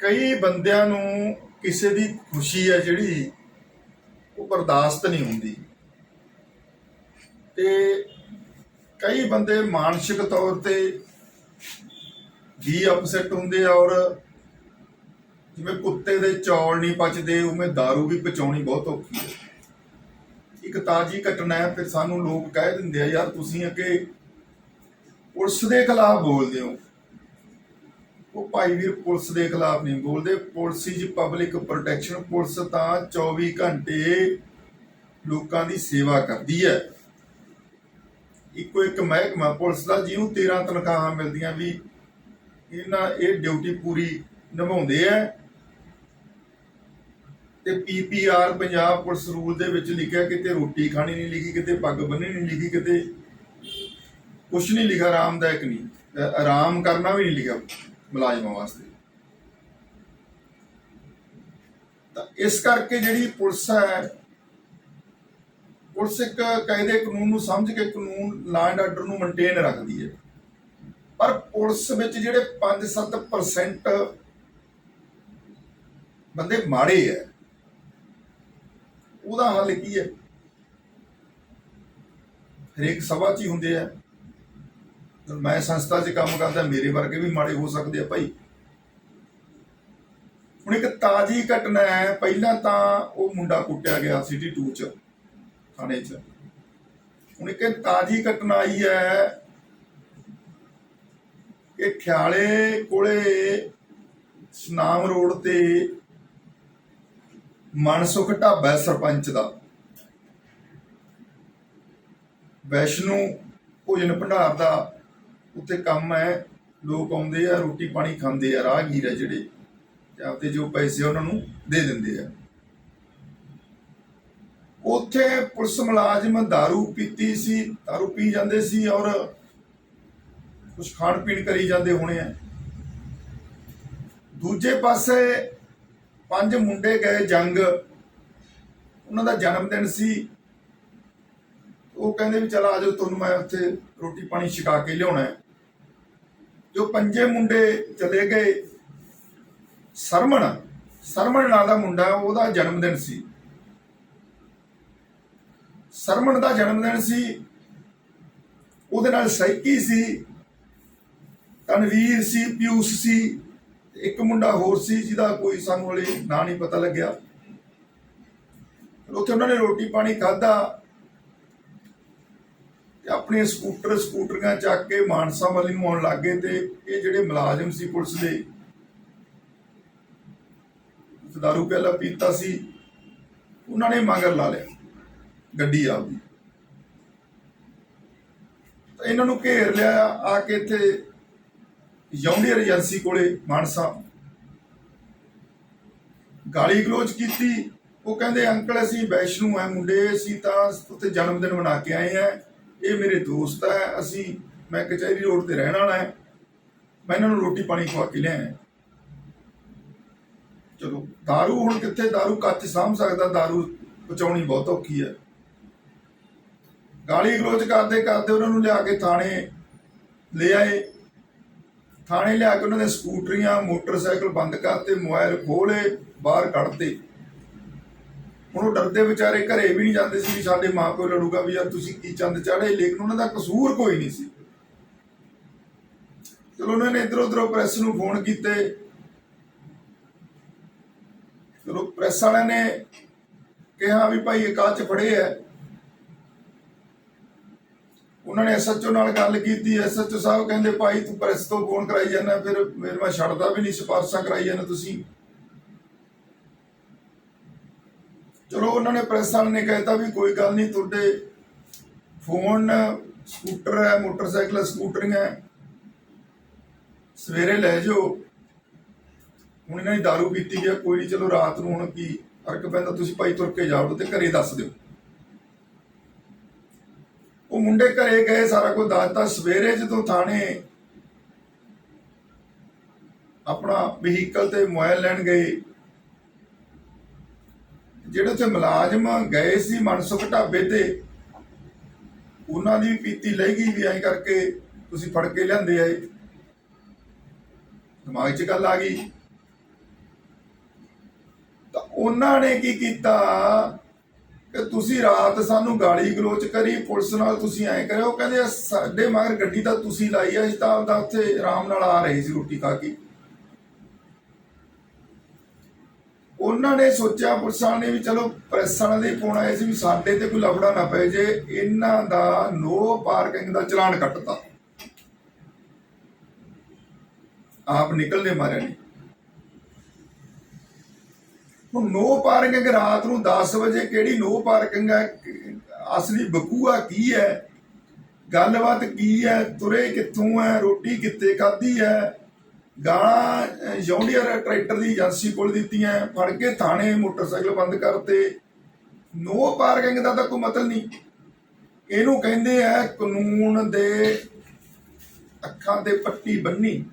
ਕਈ ਬੰਦਿਆਂ ਨੂੰ ਕਿਸੇ ਦੀ ਖੁਸ਼ੀ ਹੈ ਜਿਹੜੀ, ਉਹ ਬਰਦਾਸ਼ਤ ਨਹੀਂ ਹੁੰਦੀ। ਤੇ ਕਈ ਬੰਦੇ ਮਾਨਸਿਕ ਤੌਰ ਤੇ ਵੀ ਅਪਸੈਟ ਹੁੰਦੇ ਆ ਔਰ ਜਿਵੇਂ ਕੁੱਤੇ ਦੇ ਚੌਲ ਨਹੀਂ ਪਚਦੇ, ਉਵੇਂ दारू ਵੀ ਪਚਾਉਣੀ ਬਹੁਤ ਔਖੀ ਹੈ। ਇੱਕ ਤਾਜੀ ਘਟਨਾ ਹੈ, ਫਿਰ ਸਾਨੂੰ ਲੋਕ ਕਹਿ ਦਿੰਦੇ ਆ, ਯਾਰ ਤੁਸੀਂ ਅੱਗੇ ਪੁਲਿਸ ਦੇ ਖਿਲਾਫ ਬੋਲਦੇ ਹੋ। ਉਹ ਭਾਈ ਵੀਰ ਪੁਲਿਸ ਦੇ ਖਿਲਾਫ ਨਹੀਂ ਬੋਲਦੇ। Police is public protection police ਤਾਂ 24 ਘੰਟੇ ਲੋਕਾਂ ਦੀ ਸੇਵਾ ਕਰਦੀ ਹੈ। ਇੱਕੋ ਇੱਕ ਮਹਿਕਮਾ ਪੁਲਿਸ ਦਾ, ਜਿਹਨੂੰ 13 ਤਨਖਾਹਾਂ ਮਿਲਦੀਆਂ ਵੀ ਇਹਨਾਂ ਇਹ ਡਿਊਟੀ ਪੂਰੀ ਨਿਭਾਉਂਦੇ ਆ ਤੇ ਪੀਪੀਆਰ ਪੰਜਾਬ ਪੁਲਿਸ ਰੂਲ ਦੇ ਵਿੱਚ ਲਿਖਿਆ ਕਿਤੇ ਰੋਟੀ ਖਾਣੀ ਨਹੀਂ ਲਿਖੀ, ਕਿਤੇ ਪੱਗ ਬੰਨ੍ਹਣੀ ਨਹੀਂ ਲਿਖੀ, ਕਿਤੇ ਕੁਛ ਨਹੀਂ ਲਿਖਿਆ, ਆਰਾਮਦਾਇਕ ਨਹੀਂ। ਆਰਾਮ ਕਰਨਾ ਵੀ ਨਹੀਂ ਲਿਖਿਆ। ਮੁਲਾਜ਼ਮਾਂ ਵਾਸਤੇ। ਤਾਂ ਇਸ ਕਰਕੇ ਜਿਹੜੀ ਪੁਲਿਸ ਹੈ, ਪੁਲਿਸ ਇੱਕ ਕਾਇਦੇ ਕਾਨੂੰਨ ਨੂੰ ਸਮਝ ਕੇ ਕਾਨੂੰਨ ਲਾ ਐਂਡ ਆਰਡਰ ਨੂੰ ਮੇਨਟੇਨ ਰੱਖਦੀ ਹੈ। ਪਰ ਪੁਲਿਸ ਵਿੱਚ ਜਿਹੜੇ 5-7% ਬੰਦੇ ਮਾੜੇ ਹੈ, ਉਹਦਾ ਹੱਲ ਕੀ ਹੈ? ਹਰੇਕ ਸਭਾ 'ਚ ਹੀ ਹੁੰਦੇ ਆ। ਮੈਂ ਸੰਸਥਾ 'ਚ ਕੰਮ ਕਰਦਾ, ਮੇਰੇ ਵਰਗੇ ਵੀ ਮਾੜੇ ਹੋ ਸਕਦੇ ਆ ਭਾਈ। ਹੁਣ ਇੱਕ ਤਾਜੀ ਘਟਨਾ ਹੈ, ਪਹਿਲਾਂ ਤਾਂ ਉਹ ਮੁੰਡਾ ਕੁੱਟਿਆ ਗਿਆ ਸਿਟੀ 2 ਚ, ਥਾਣੇ 'ਚ। ਹੁਣ ਇੱਕ ਤਾਜੀ ਘਟਨਾ ਆਈ ਹੈ ਕਿ ਖਿਆਲੇ ਕੋਲੇ ਸਨਾਮ ਰੋਡ ਤੇ ਮਨਸੁਖ ਢਾਬਾ ਸਰਪੰਚ ਦਾ। ਵੈਸ਼ਨੂ ਭੋਜਨ ਭੰਡਾਰ ਦਾ ਉੱਥੇ ਕੰਮ ਹੈ ਲੋਕ ਆਉਂਦੇ ਆ ਰੋਟੀ ਪਾਣੀ ਖਾਂਦੇ ਆ ਰਾਹਗੀਰ ਆ ਜਿਹੜੇ ਤੇ ਆਪਦੇ ਜੋ ਪੈਸੇ ਉਹਨਾਂ ਨੂੰ ਦੇ ਦਿੰਦੇ ਆ ਉੱਥੇ ਪੁਲਿਸ ਮੁਲਾਜ਼ਮ दारू ਪੀਤੀ ਸੀ दारू ਪੀ ਜਾਂਦੇ ਸੀ ਔਰ ਕੁਝ ਖਾਣ ਪੀਣ ਕਰੀ ਜਾਂਦੇ ਹੋਣੇ ਆ ਦੂਜੇ ਪਾਸੇ ਪੰਜ ਮੁੰਡੇ ਗਏ ਜੰਗ ਉਹਨਾਂ ਦਾ ਜਨਮ ਦਿਨ ਸੀ ਉਹ ਕਹਿੰਦੇ ਵੀ ਚਲ ਆਜੋ ਤੁਹਾਨੂੰ ਮੈਂ ਉੱਥੇ ਰੋਟੀ ਪਾਣੀ ਛਕਾ ਕੇ ਲਿਆਉਣਾ ਹੈ ਜੋ ਪੰਜੇ ਮੁੰਡੇ ਚਲੇ ਗਏ, ਸਰਮਣ ਸਰਮਣ ਨਾਂ ਦਾ ਮੁੰਡਾ, ਉਹਦਾ ਜਨਮ ਦਿਨ ਸੀ। ਸਰਮਣ ਦਾ ਜਨਮ ਦਿਨ ਸੀ, ਉਹਦੇ ਨਾਲ ਸੈਕੀ ਸੀ, ਤਨਵੀਰ ਸੀ, ਪਿਊਸ ਸੀ ਇੱਕ ਮੁੰਡਾ ਹੋਰ ਸੀ, ਜਿਹਦਾ ਕੋਈ ਸਾਨੂੰ ਹਲੇ ਨਾਂ ਨਹੀਂ ਪਤਾ ਲੱਗਿਆ। ਉੱਥੇ ਉਹਨਾਂ ਨੇ ਰੋਟੀ ਪਾਣੀ ਖਾਧਾ ਤੇ ਆਪਣੇ ਸਕੂਟਰ, ਸਕੂਟਰੀਆਂ ਚੱਕ ਕੇ ਮਾਨਸਾ ਵਾਲੀ ਨੂੰ ਆਉਣ ਲੱਗੇ ਤੇ ਇਹ ਜਿਹੜੇ ਮੁਲਾਜ਼ਮ ਸੀ ਪੁਲਿਸ ਦੇ ਦਾਰੂ ਪਿਆਲਾ ਪੀਤਾ ਸੀ, ਉਹਨਾਂ ਨੇ ਮਗਰ ਲਾ ਲਿਆ, ਗੱਡੀ ਆਪਦੀ। ਤਾਂ ਇਹਨਾਂ ਨੂੰ ਘੇਰ ਲਿਆ ਆ ਕੇ ਇੱਥੇ ਯੌਂਡੀਅਰ ਏਜੰਸੀ ਕੋਲੇ ਮਾਨਸਾ। ਗਾਲੀ ਗਲੋਚ ਕੀਤੀ, ਉਹ ਕਹਿੰਦੇ, ਅੰਕਲ, ਅਸੀਂ ਵੈਸ਼ਨੂ ਆ ਮੁੰਡੇ, ਅਸੀਂ ਤਾਂ ਉੱਥੇ ਜਨਮ ਦਿਨ ਮਨਾ ਕੇ ਆਏ ਆ। ਇਹ ਮੇਰੇ ਦੋਸਤ ਹੈ ਅਸੀਂ ਮੈਂ ਕਚਹਿਰੀ ਰੋਡ ਤੇ ਰਹਿਣ ਵਾਲਾ ਹੈ ਮੈਂ ਇਹਨਾਂ ਨੂੰ ਰੋਟੀ ਪਾਣੀ ਖਵਾ ਕੇ ਲਿਆਇਆ ਚਲੋ दारू ਹੁਣ ਕਿੱਥੇ दारू ਕੱਚ ਸਾਂਭ ਸਕਦਾ दारू ਪਚਾਉਣੀ ਬਹੁਤ ਔਖੀ ਹੈ ਗਾਲੀ ਗਲੋਚ ਕਰਦੇ ਕਰਦੇ ਉਹਨਾਂ ਨੂੰ ਲਿਆ ਕੇ ਥਾਣੇ ਲੈ ਆਏ ਥਾਣੇ ਲਿਆ ਕੇ ਉਹਨਾਂ ਦੇ ਸਕੂਟਰੀਆਂ ਮੋਟਰਸਾਈਕਲ ਬੰਦ ਕਰਤੇ ਮੋਬਾਈਲ ਖੋਲੇ ਬਾਹਰ ਕੱਢਤੇ ਹੁਣ ਉਹ ਡਰਦੇ ਵਿਚਾਰੇ ਘਰੇ ਵੀ ਨਹੀਂ ਜਾਂਦੇ ਸੀ ਵੀ ਸਾਡੇ ਮਾਂ ਪਿਓ ਲੜੂਗਾ ਵੀ ਯਾਰ ਤੁਸੀਂ ਕੀ ਚੰਦ ਚਾੜੇ ਲੇਕਿਨ ਉਹਨਾਂ ਦਾ ਕਸੂਰ ਕੋਈ ਨਹੀਂ ਸੀ। ਚਲੋ ਉਹਨਾਂ ਨੇ ਇਧਰ ਉਧਰੋਂ ਪ੍ਰੈਸ ਨੂੰ ਫੋਨ ਕੀਤੇ। ਚਲੋ ਪ੍ਰੈਸ ਵਾਲਿਆਂ ਨੇ ਕਿਹਾ ਵੀ ਭਾਈ ਇਹ ਕਾਚ ਫੜੇ ਆ। ਉਹਨਾਂ ਨੇ ਐਸਐਚਓ ਨਾਲ ਗੱਲ ਕੀਤੀ। ਐਸਐਚਓ ਸਾਹਿਬ ਕਹਿੰਦੇ, ਭਾਈ ਤੂੰ ਪ੍ਰੈਸ ਤੋਂ ਫੋਨ ਕਰਾਈ ਜਾਂਦਾ, ਫਿਰ ਮੇਰੇ ਮੈਂ ਛੱਡਦਾ ਵੀ ਨਹੀਂ, ਸਿਫਾਰਸ਼ਾਂ ਕਰਾਈ ਜਾਂਦਾ ਤੁਸੀਂ। ਚਲੋ ਉਹਨਾਂ ਨੇ ਪ੍ਰੈਸ ਵਾਲੇ ਨੇ ਕਹਿਤਾ ਵੀ ਕੋਈ ਗੱਲ ਨਹੀਂ ਤੁਹਾਡੇ ਫੋਨ ਸਕੂਟਰ ਹੈ ਮੋਟਰਸਾਈਕਲ ਹੈ, ਹੈ। ਸਵੇਰੇ ਲੈ ਜਾਓ। ਹੁਣ ਇਹਨਾਂ ਨੇ दारू ਪੀਤੀ ਗਿਆ ਕੋਈ ਨਹੀਂ ਚਲੋ ਰਾਤ ਨੂੰ ਹੁਣ ਕੀ ਫ਼ਰਕ ਪੈਂਦਾ ਤੁਸੀਂ ਭਾਈ ਤੁਰ ਕੇ ਜਾਓ ਤੇ ਘਰੇ ਦੱਸ ਦਿਓ। ਉਹ ਮੁੰਡੇ ਘਰੇ ਗਏ ਸਾਰਾ ਕੁਝ ਦੱਸਤਾ। ਸਵੇਰੇ ਜਦੋਂ ਥਾਣੇ ਆਪਣਾ ਵਹੀਕਲ ਤੇ ਮੋਬਾਈਲ ਲੈਣ ਗਏ ਜਿਹੜੇ ਉੱਥੇ ਮੁਲਾਜ਼ਮ ਗਏ ਸੀ ਮਨਸੁਖ ਢਾਬੇ ਤੇ, ਉਹਨਾਂ ਦੀ ਵੀ ਪੀਤੀ ਲੈ ਗਈ ਵੀ ਐਂ ਕਰਕੇ ਤੁਸੀਂ ਫੜ ਕੇ ਲਿਆਂਦੇ ਆਏ। ਦਿਮਾਗ 'ਚ ਗੱਲ ਆ ਗਈ। ਤਾਂ ਉਹਨਾਂ ਨੇ ਕੀ ਕੀਤਾ ਕਿ ਤੁਸੀਂ ਰਾਤ ਸਾਨੂੰ ਗਾਲੀ ਗਲੋਚ ਕਰੀ, ਪੁਲਿਸ ਨਾਲ ਤੁਸੀਂ ਐਂ ਕਰਿਓ ਕਹਿੰਦੇ ਸਾਡੇ ਮਗਰ ਗੱਡੀ ਤਾਂ ਤੁਸੀਂ ਲਾਈ ਆ, ਅਸੀਂ ਤਾਂ ਆਪਦਾ ਉੱਥੇ ਆਰਾਮ ਨਾਲ ਆ ਰਹੇ ਸੀ ਰੋਟੀ ਖਾ ਕੇ। ਉਹਨਾਂ ਨੇ ਸੋਚਿਆ, ਪੁਲਿਸ ਨੇ ਵੀ ਚਲੋ ਪ੍ਰੈਸ ਵਾਲਿਆਂ ਦੇ ਫੋਨ ਆਏ ਸੀ ਵੀ ਸਾਡੇ ਤੇ ਕੋਈ ਲਫੜਾ ਨਾ ਪਏ ਜੇ, ਇਹਨਾਂ ਦਾ ਨੋ ਪਾਰਕਿੰਗ ਦਾ ਚਲਾਨ ਕੱਟਤਾ। ਆਪ ਨਿਕਲਨੇ ਮਾਰੇ ਨਹੀਂ ਹੁਣ ਨੋ ਪਾਰਕਿੰਗ ਰਾਤ ਨੂੰ 10 ਵਜੇ ਕਿਹੜੀ ਨੋ ਪਾਰਕਿੰਗ ਹੈ? ਅਸਲੀ ਬਕੂਆ ਕੀ ਹੈ? ਗੱਲਬਾਤ ਕੀ ਹੈ? ਤੁਰੇ ਕਿੱਥੋਂ ਹੈ? ਰੋਟੀ ਕਿੱਥੇ ਖਾਧੀ ਹੈ? ਗਾਲਾਂ, ਜੌਂਡੀਅਰ ਟਰੈਕਟਰ ਦੀ ਏਜੰਸੀ ਕੋਲ ਦਿੱਤੀਆਂ, ਫੜ ਕੇ ਥਾਣੇ ਮੋਟਰਸਾਈਕਲ ਬੰਦ ਕਰਤੇ। ਨੋ ਪਾਰਕਿੰਗ ਦਾ ਤਾਂ ਕੋਈ ਮਤਲਬ ਨਹੀਂ। ਇਹਨੂੰ ਕਹਿੰਦੇ ਆ ਕਾਨੂੰਨ ਦੇ ਅੱਖਾਂ ਤੇ ਪੱਟੀ ਬੰਨੀ।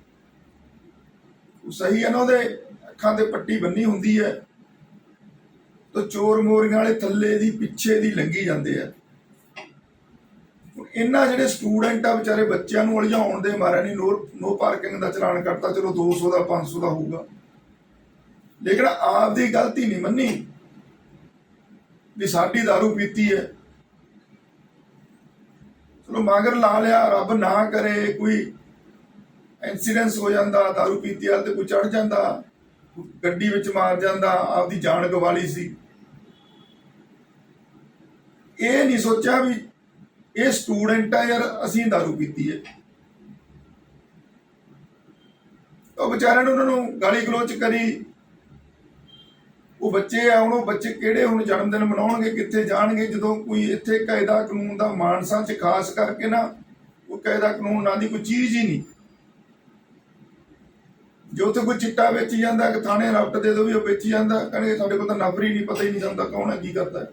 ਸਹੀ ਹੈ ਨਾ ਉਹਦੇ, ਅੱਖਾਂ ਤੇ ਪੱਟੀ ਬੰਨੀ ਹੁੰਦੀ ਹੈ। ਤਾਂ ਚੋਰ ਮੋਰੀਆਂ ਵਾਲੇ ਥੱਲੇ ਦੀ ਪਿੱਛੇ ਦੀ ਲੰਗੀ ਜਾਂਦੇ ਆ। ਇਹਨਾਂ ਜਿਹੜੇ ਸਟੂਡੈਂਟ ਆ ਵਿਚਾਰੇ ਬੱਚਿਆਂ ਨੂੰ ਉਲਝਾਉਣ ਦੇ ਮਾਰੇ ਨਹੀਂ ਨੋ ਨੋ ਪਾਰਕਿੰਗ ਦਾ ਚਲਾਨ ਕੱਟਤਾ ਚਲੋ 200 ਦਾ 500 ਦਾ ਹੋਊਗਾ ਲੇਕਿਨ ਆਪ ਦੀ ਗਲਤੀ ਨਹੀਂ ਮੰਨੀ ਵੀ ਸਾਡੀ दारू ਪੀਤੀ ਹੈ ਚਲੋ ਮਗਰ ਲਾ ਲਿਆ ਰੱਬ ਨਾ ਕਰੇ ਕੋਈ ਇਨਸੀਡੈਂਸ ਹੋ ਜਾਂਦਾ दारू ਪੀਤੀ ਵਾਲ ਤੇ ਕੋਈ ਚੜ ਜਾਂਦਾ ਗੱਡੀ ਵਿੱਚ ਮਾਰ ਜਾਂਦਾ ਆਪਦੀ ਜਾਨ ਗਵਾਲੀ ਸੀ ਇਹ ਨਹੀਂ ਸੋਚਿਆ ਵੀ ਇਹ ਸਟੂਡੈਂਟ ਆ ਯਾਰ, ਅਸੀਂ दारू ਪੀਤੀ ਹੈ। ਉਹ ਵਿਚਾਰਿਆਂ ਨੂੰ ਉਹਨਾਂ ਨੂੰ ਗਾਲੀ ਗਲੋਚ ਕਰੀ। ਉਹ ਬੱਚੇ ਆ, ਹੁਣ ਉਹ ਬੱਚੇ ਕਿਹੜੇ ਹੁਣ ਜਨਮ ਦਿਨ ਮਨਾਉਣਗੇ, ਕਿੱਥੇ ਜਾਣਗੇ? ਜਦੋਂ ਕੋਈ ਇੱਥੇ ਕਾਇਦਾ ਕਾਨੂੰਨ ਦਾ ਮਾਨਸਾ ਚ ਖਾਸ ਕਰਕੇ ਨਾ, ਉਹ ਕਾਇਦਾ ਕਾਨੂੰਨ ਨਾਂ ਦੀ ਕੋਈ ਚੀਜ਼ ਹੀ ਨਹੀਂ। ਜੋ ਉੱਥੇ ਕੋਈ ਚਿੱਟਾ ਵੇਚੀ ਜਾਂਦਾ ਕਿ ਥਾਣੇ ਰਫਟ ਦੇ ਦੋ ਵੀ ਉਹ ਵੇਚੀ ਜਾਂਦਾ, ਕਹਿੰਦੇ ਸਾਡੇ ਕੋਲ ਤਾਂ ਨਫਰੀ ਨਹੀਂ, ਪਤਾ ਹੀ ਨਹੀਂ ਜਾਂਦਾ ਕੌਣ ਹੈ ਕੀ ਕਰਦਾ।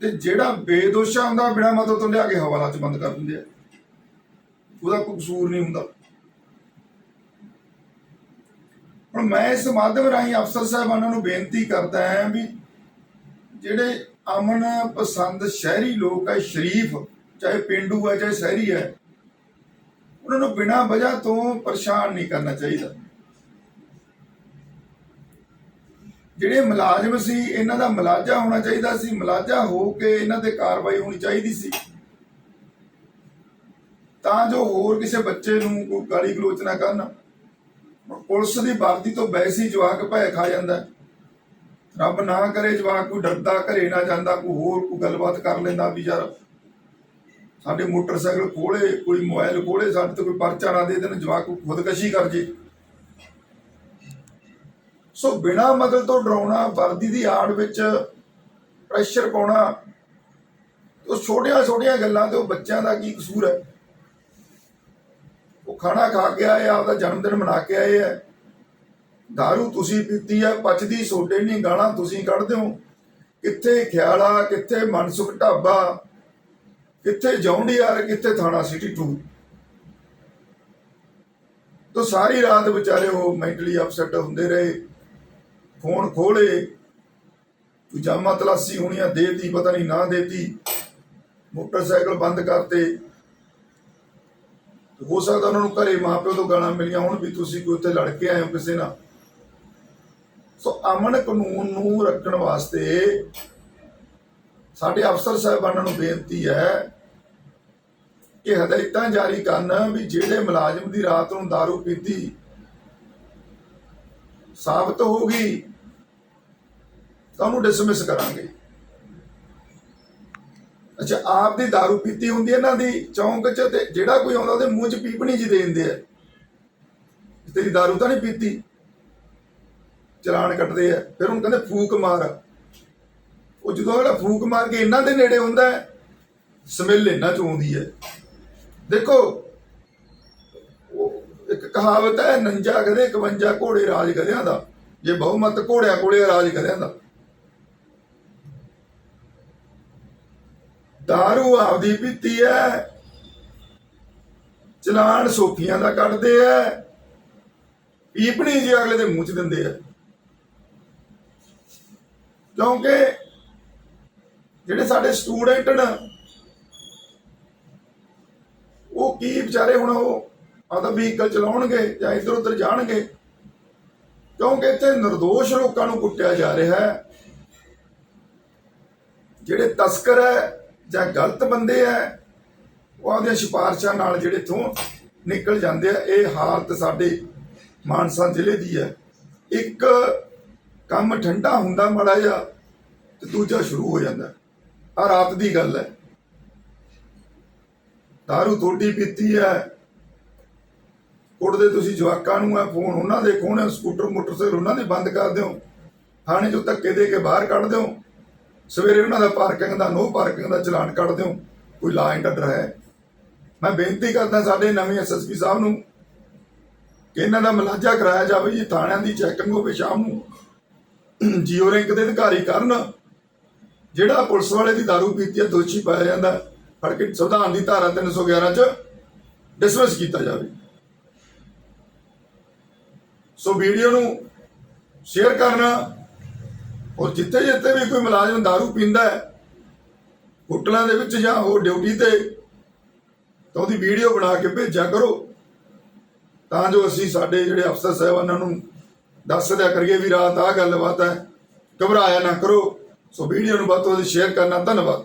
ਤੇ ਜਿਹੜਾ ਬੇਦੋਸ਼ਾ ਹੁੰਦਾ, ਬਿਨਾਂ ਮਤਲਬ ਤੋਂ ਲਿਆ ਕੇ ਹਵਾਲਾ 'ਚ ਬੰਦ ਕਰ ਦਿੰਦੇ ਆ। ਉਹਦਾ ਕੋਈ ਕਸੂਰ ਨਹੀਂ ਹੁੰਦਾ। ਹੁਣ ਮੈਂ ਇਸ ਮਾਧਿਅਮ ਰਾਹੀਂ ਅਫਸਰ ਸਾਹਿਬਾਨਾਂ ਨੂੰ ਬੇਨਤੀ ਕਰਦਾ ਹਾਂ ਵੀ ਜਿਹੜੇ ਅਮਨ ਪਸੰਦ ਸ਼ਹਿਰੀ ਲੋਕ ਹੈ ਸ਼ਰੀਫ, ਚਾਹੇ ਪਿੰਡੂ ਹੈ ਚਾਹੇ ਸ਼ਹਿਰੀ ਹੈ ਉਹਨਾਂ ਨੂੰ ਬਿਨਾਂ ਵਜ੍ਹਾ ਤੋਂ ਪਰੇਸ਼ਾਨ ਨਹੀਂ ਕਰਨਾ ਚਾਹੀਦਾ। ਜਿਹੜੇ ਮੁਲਾਜ਼ਮ ਸੀ, ਇਹਨਾਂ ਦਾ ਮੁਲਾਜ਼ਾ ਹੋਣਾ ਚਾਹੀਦਾ ਸੀ, ਮੁਲਾਜ਼ਾ ਹੋ ਕੇ ਇਹਨਾਂ ਤੇ ਕਾਰਵਾਈ ਹੋਣੀ ਚਾਹੀਦੀ ਸੀ। ਤਾਂ ਜੋ ਹੋਰ ਕਿਸੇ ਬੱਚੇ ਨੂੰ ਕੋਈ ਗਾਲੀ ਗਲੋਚ ਨਾ ਕਰਨ। ਪੁਲਿਸ ਦੀ ਵਰਦੀ ਤੋਂ ਵੈਸੇ ਹੀ ਜਵਾਕ ਭੈ ਖਾ ਜਾਂਦਾ। ਰੱਬ ਨਾ ਕਰੇ ਜਵਾਕ ਕੋਈ ਡਰਦਾ, ਘਰੇ ਨਾ ਜਾਂਦਾ, ਕੋਈ ਹੋਰ ਕੋਈ ਗੱਲਬਾਤ ਕਰ ਲੈਂਦਾ ਵੀ ਯਾਰ ਸਾਡੇ ਮੋਟਰਸਾਈਕਲ ਖੋਲੇ ਕੋਈ ਮੋਬਾਈਲ ਖੋਲੇ ਸਾਡੇ ਤੇ ਕੋਈ ਪਰਚਾ ਨਾ ਦੇ ਦੇਣ, ਜਵਾਕ ਖੁਦਕਸ਼ੀ ਕਰ ਜੇ। ਸੋ ਬਿਨਾ ਮਤਲਬ ਤੋਂ ਡਰਾਉਣਾ, ਵਰਦੀ ਦੀ ਆੜ ਵਿੱਚ ਪ੍ਰੈਸ਼ਰ ਪਾਉਣਾ, ਉਹ ਛੋਟੀਆਂ ਛੋਟੀਆਂ ਗੱਲਾਂ ਤੇ ਉਹ ਬੱਚਿਆਂ ਦਾ ਕੀ ਕਸੂਰ ਹੈ? ਉਹ ਖਾਣਾ ਖਾ ਕੇ ਆਏ ਆਪਦਾ ਜਨਮ ਦਿਨ ਮਨਾ ਕੇ ਆਏ ਹੈ दारू ਤੁਸੀਂ ਪੀਤੀ ਹੈ ਪਚਦੀ ਸੋਡੇ ਨਹੀਂ ਗਾਲਾਂ ਤੁਸੀਂ ਕੱਢਦੇ ਹੋ। ਕਿੱਥੇ ਖਿਆਲਾ, ਕਿੱਥੇ ਮਨਸੁਖ ਢਾਬਾ, ਕਿੱਥੇ ਜੌਂਡੀਆਰ ਕਿੱਥੇ ਥਾਣਾ ਸਿਟੀ 2 ਤੋ ਸਾਰੀ ਰਾਤ ਵਿਚਾਰੇ ਉਹ ਮੈਂਟਲੀ ਅਪਸੈਟ ਹੁੰਦੇ ਰਹੇ। ਫੋਨ ਖੋਲੇ, ਕੋਈ ਜਾਮਾ ਤਲਾਸੀ ਹੋਣੀਆਂ ਦੇਤੀ, ਪਤਾ ਨਹੀਂ ਨਾ ਦੇਤੀ, ਮੋਟਰਸਾਈਕਲ ਬੰਦ ਕਰਤੇ। ਹੋ ਸਕਦਾ ਉਹਨਾਂ ਨੂੰ ਘਰੇ ਮਾਪਿਓ ਤੋਂ ਗਾਲਾਂ ਮਿਲੀਆਂ ਹੋਣ ਵੀ ਤੁਸੀਂ ਕੋਈ ਉੱਥੇ ਲੜ ਕੇ ਆਏ ਹੋ ਕਿਸੇ ਨਾਲ। ਸੋ ਅਮਨ ਕਾਨੂੰਨ ਨੂੰ ਰੱਖਣ ਵਾਸਤੇ ਸਾਡੇ ਅਫਸਰ ਸਾਹਿਬਾਨਾਂ ਨੂੰ ਬੇਨਤੀ ਹੈ ਕਿ ਹਦਾਇਤਾਂ ਜਾਰੀ ਕਰਨ ਵੀ ਜਿਹੜੇ ਮੁਲਾਜ਼ਮ ਦੀ ਰਾਤ ਨੂੰ दारू ਪੀਤੀ ਸਾਬਤ ਹੋਊਗੀ ਤਾਂ ਉਹਨੂੰ ਡਿਸਮਿਸ ਕਰਾਂਗੇ ਅੱਛਾ ਆਪ ਦੀ दारू ਪੀਤੀ ਹੁੰਦੀ ਹੈ ਇਹਨਾਂ ਦੀ ਚੌਂਕ 'ਚ ਤੇ ਜਿਹੜਾ ਕੋਈ ਆਉਂਦਾ ਉਹਦੇ ਮੂੰਹ 'ਚ ਪੀਪਣੀ ਜੀ ਦੇ ਦਿੰਦੇ ਆ ਤੇਰੀ दारू ਤਾਂ ਨਹੀਂ ਪੀਤੀ ਚਲਾਨ ਕੱਟਦੇ ਆ ਫਿਰ ਉਹਨੂੰ ਕਹਿੰਦੇ ਫੂਕ ਮਾਰ ਉਹ ਜਦੋਂ ਅਗਲਾ ਫੂਕ ਮਾਰ ਕੇ ਇਹਨਾਂ ਦੇ ਨੇੜੇ ਹੁੰਦਾ ਹੈ ਸਮੈਲ ਇਹਨਾਂ ਚ ਆਉਂਦੀ ਹੈ ਦੇਖੋ ਉਹ ਇੱਕ ਕਹਾਵਤ ਹੈ, ਨੰਜਾ ਕਦੇ 51 ਘੋੜੇ ਰਾਜ ਕਰਿਆਂ ਦਾ। ਜੇ ਬਹੁਮਤ ਘੋੜਿਆਂ ਕੋਲੇ ਰਾਜ ਕਰਿਆਂ ਦਾ। ਦਾਰੂ ਆਪਦੀ ਪੀਤੀ ਹੈ ਚਲਾਨ ਸੋਫੀਆਂ ਦਾ ਕੱਢਦੇ ਐ, ਪੀਪਣੀ ਜੀ ਅਗਲੇ ਦੇ ਮੂੰਹ ਚ ਦਿੰਦੇ ਆ ਕਿਉਂਕਿ ਜਿਹੜੇ ਸਾਡੇ ਸਟੂਡੈਂਟ ਨੇ, ਉਹ ਕੀ ਵਿਚਾਰੇ ਹੁਣ ਉਹ ਆਦਾ ਵਹੀਕਲ ਚਲਾਉਣਗੇ ਜਾਂ ਇੱਧਰ ਉੱਧਰ ਜਾਣਗੇ। ਕਿਉਂਕਿ ਇੱਥੇ નિર્ਦੋਸ਼ ਲੋਕਾਂ ਨੂੰ ਕੁੱਟਿਆ ਜਾ ਰਿਹਾ ਹੈ। ਜਿਹੜੇ ਤਸਕਰ ਹੈ ਜਾਂ ਗਲਤ ਬੰਦੇ ਹੈ, ਉਹ ਆਪਦੀਆਂ ਸਿਫਾਰਸ਼ਾਂ ਨਾਲ ਜਿਹੜੇ ਤੋਂ ਨਿਕਲ ਜਾਂਦੇ ਆ। ਇਹ ਹਾਲਤ ਸਾਡੇ ਮਾਨਸਾ ਜ਼ਿਲ੍ਹੇ ਦੀ ਹੈ। ਇੱਕ ਕੰਮ ਠੰਡਾ ਹੁੰਦਾ ਮਾੜਾ ਜਿਹਾ ਤੇ ਦੂਜਾ ਸ਼ੁਰੂ ਹੋ ਜਾਂਦਾ। ਆ ਰਾਤ ਦੀ ਗੱਲ ਹੈ। ਦਾਰੂ ਥੋੜੀ ਪੀਤੀ ਹੈ। ਕੁੱਟਦੇ ਤੁਸੀਂ ਜਵਾਕਾਂ ਨੂੰ ਆ ਫੋਨ, ਉਹਨਾਂ ਦੇ ਖੋਹਣੇ ਸਕੂਟਰ, ਮੋਟਰਸਾਈਕਲ, ਉਹਨਾਂ ਦੇ ਬੰਦ ਕਰ ਦਿਓ। ਥਾਣੇ ਚੋਂ ਧੱਕੇ ਦੇ ਕੇ ਬਾਹਰ ਕੱਢ ਦਿਓ। ਸਵੇਰੇ ਉਹਨਾਂ ਦਾ ਪਾਰਕਿੰਗ ਦਾ, ਨੋ ਪਾਰਕਿੰਗ ਦਾ ਚਲਾਨ ਕੱਢ ਦਿਓ। ਕੋਈ ਲਾ ਐਂਡ ਆਰਡਰ ਹੈ। ਮੈਂ ਬੇਨਤੀ ਕਰਦਾ ਸਾਡੇ ਨਵੇਂ ਐਸਐਸਪੀ ਸਾਹਿਬ ਨੂੰ ਕਿ ਇਹਨਾਂ ਦਾ ਮਲਾਜਾ ਕਰਾਇਆ ਜਾਵੇ ਜੀ ਥਾਣਿਆਂ ਦੀ ਚੈਕਿੰਗ ਹੋਵੇ ਸ਼ਾਮ ਨੂੰ। ਜੀਓ ਰੈਂਕ ਦੇ ਅਧਿਕਾਰੀ ਕਰਨ। ਜਿਹੜਾ ਪੁਲਿਸ ਵਾਲੇ ਦੀ ਦਾਰੂ ਪੀਤੀ ਹੈ, ਦੋਸ਼ੀ ਪਾਇਆ ਜਾਂਦਾ। ਫੜ ਕੇ ਸੰਵਿਧਾਨ ਦੀ ਧਾਰਾ 311 ਚ ਡਿਸਮਿਸ ਕੀਤਾ ਜਾਵੇ। ਸੋ ਵੀਡੀਓ ਨੂੰ ਸ਼ੇਅਰ ਕਰਨਾ, ਔਰ ਜਿੱਥੇ ਜਿੱਥੇ ਵੀ ਕੋਈ ਮੁਲਾਜ਼ਮ ਦਾਰੂ ਪੀਂਦਾ ਹੈ, ਹੋਟਲਾਂ ਦੇ ਵਿੱਚ ਜਾਂ ਹੋਰ ਡਿਊਟੀ ਤੇ, ਤਾਂ ਉਹਦੀ ਵੀਡੀਓ ਬਣਾ ਕੇ ਭੇਜਿਆ ਕਰੋ। ਤਾਂ ਜੋ ਅਸੀਂ ਸਾਡੇ ਜਿਹੜੇ ਅਫਸਰ ਸਾਹਿਬਾਨਾਂ ਨੂੰ ਦੱਸ ਦਿਆ ਕਰੀਏ ਵੀ ਰਾਤ ਆਹ ਗੱਲਬਾਤ ਹੈ, ਘਬਰਾਇਆ ਨਾ ਕਰੋ। ਸੋ ਵੀਡੀਓ ਨੂੰ ਵੱਧ ਤੋਂ ਵੱਧ ਸ਼ੇਅਰ ਕਰਨਾ, ਧੰਨਵਾਦ।